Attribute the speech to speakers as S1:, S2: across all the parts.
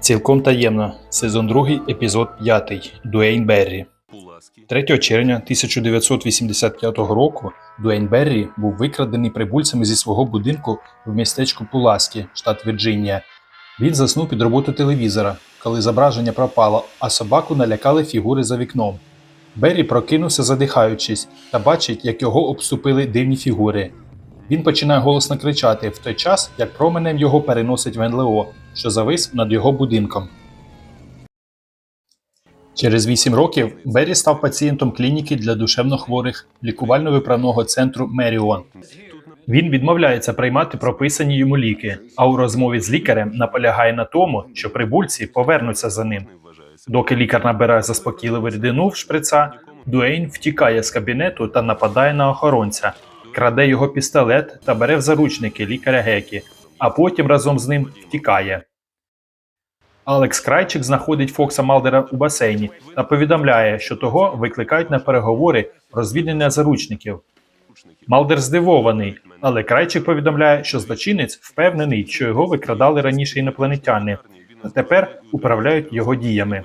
S1: Цілком таємно. Сезон 2, епізод 5. Дуейн Беррі. 3 червня 1985 року Дуейн Беррі був викрадений прибульцями зі свого будинку в містечку Пуласкі, штат Вірджинія. Він заснув під роботу телевізора, коли зображення пропало, а собаку налякали фігури за вікном. Беррі прокинувся, задихаючись, та бачить, як його обступили дивні фігури. Він починає голосно кричати в той час, як променем його переносить в НЛО, що завис над його будинком. Через 8 років Беррі став пацієнтом клініки для душевнохворих лікувально-виправного центру Меріон. Він відмовляється приймати прописані йому ліки, а у розмові з лікарем наполягає на тому, що прибульці повернуться за ним. Доки лікар набирає заспокійливу рідину в шприца, Дуейн втікає з кабінету та нападає на охоронця, краде його пістолет та бере в заручники лікаря Гекі, а потім разом з ним втікає. Алекс Крайчик знаходить Фокса Малдера у басейні та повідомляє, що того викликають на переговори про звільнення заручників. Малдер здивований, але Крайчик повідомляє, що злочинець впевнений, що його викрадали раніше інопланетяни, та тепер управляють його діями.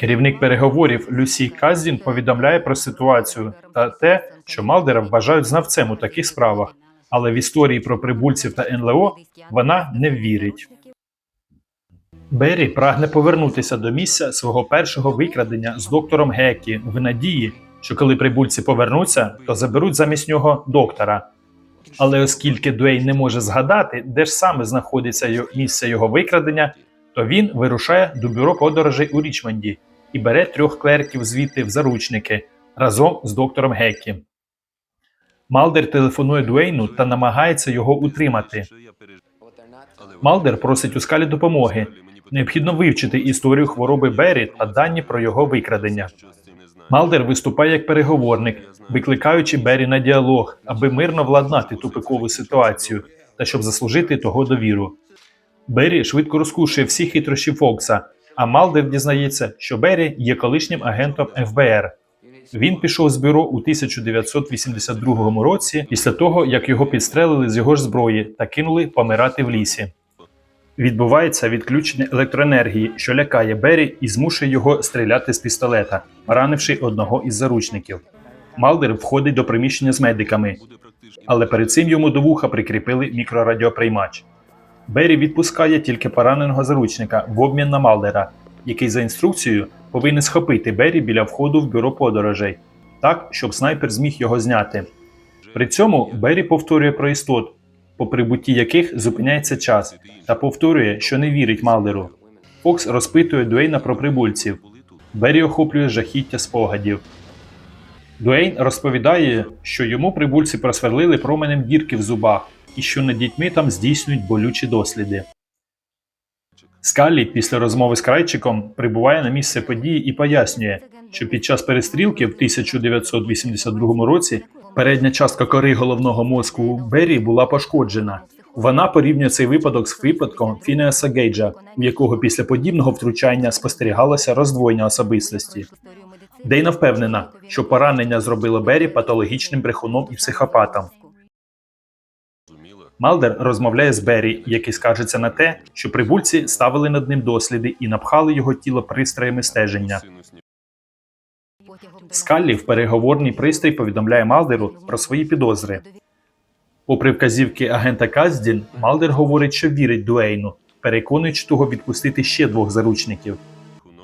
S1: Керівник переговорів Люсі Каздін повідомляє про ситуацію та те, що Малдера вважають знавцем у таких справах, але в історії про прибульців та НЛО вона не вірить. Беррі прагне повернутися до місця свого першого викрадення з доктором Гекі в надії, що коли прибульці повернуться, то заберуть замість нього доктора. Але оскільки Дуейн не може згадати, де ж саме знаходиться місце його викрадення, то він вирушає до бюро подорожей у Річмонді і бере трьох клерків звідти в заручники разом з доктором Гекі. Малдер телефонує Дуейну та намагається його утримати. Малдер просить у скалі допомоги. Необхідно вивчити історію хвороби Беррі та дані про його викрадення. Малдер виступає як переговорник, викликаючи Беррі на діалог, аби мирно владнати тупикову ситуацію та щоб заслужити того довіру. Беррі швидко розкушує всі хитрощі Фокса, а Малдер дізнається, що Беррі є колишнім агентом ФБР. Він пішов з бюро у 1982 році після того, як його підстрелили з його ж зброї та кинули помирати в лісі. Відбувається відключення електроенергії, що лякає Беррі і змушує його стріляти з пістолета, поранивши одного із заручників. Малдер входить до приміщення з медиками, але перед цим йому до вуха прикріпили мікрорадіоприймач. Беррі відпускає тільки пораненого заручника в обмін на Малдера, який за інструкцією повинен схопити Беррі біля входу в бюро подорожей, так, щоб снайпер зміг його зняти. При цьому Беррі повторює про істот, по прибутті яких зупиняється час, та повторює, що не вірить Малдеру. Фокс розпитує Дуейна про прибульців. Беррі охоплює жахіття спогадів. Дуейн розповідає, що йому прибульці просверлили променем дірки в зубах і що над дітьми там здійснюють болючі досліди. Скаллі після розмови з Крайчиком прибуває на місце події і пояснює, що під час перестрілки в 1982 році передня частка кори головного мозку Беррі була пошкоджена. Вона порівнює цей випадок з випадком Фінеаса Гейджа, у якого після подібного втручання спостерігалося роздвоєння особистості. Дейна впевнена, що поранення зробило Беррі патологічним брехуном і психопатом. Малдер розмовляє з Беррі, який скаржиться на те, що прибульці ставили над ним досліди і напхали його тіло пристроями стеження. Скаллі в переговорний пристрій повідомляє Малдеру про свої підозри. Попри вказівки агента Каздін, Малдер говорить, що вірить Дуейну, переконуючи того відпустити ще двох заручників.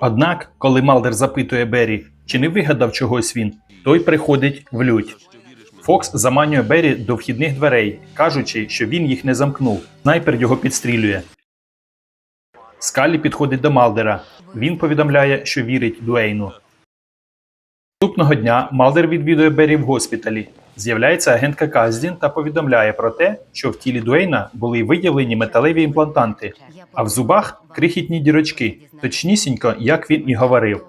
S1: Однак, коли Малдер запитує Беррі, чи не вигадав чогось він, той приходить в лють. Фокс заманює Беррі до вхідних дверей, кажучи, що він їх не замкнув. Снайпер його підстрілює. Скалі підходить до Малдера. Він повідомляє, що вірить Дуейну. Наступного дня Малдер відвідує Беррі в госпіталі. З'являється агентка Каздін та повідомляє про те, що в тілі Дуейна були виявлені металеві імплантанти, а в зубах крихітні дірочки, точнісінько, як він і говорив.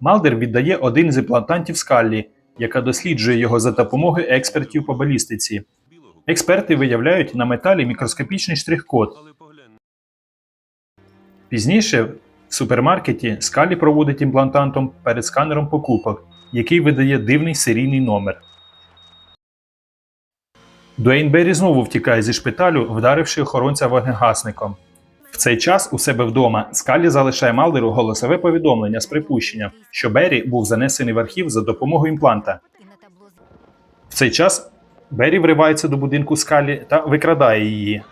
S1: Малдер віддає один з імплантантів Скаллі, яка досліджує його за допомогою експертів по балістиці. Експерти виявляють на металі мікроскопічний штрих-код. Пізніше в супермаркеті Скалі проводить імплантантом перед сканером покупок, який видає дивний серійний номер. Дуейн Беррі знову втікає зі шпиталю, вдаривши охоронця вогнегасником. Цей час у себе вдома Скалі залишає Малдеру голосове повідомлення з припущенням, що Беррі був занесений в архів за допомогою імпланта. В цей час Беррі вривається до будинку Скалі та викрадає її.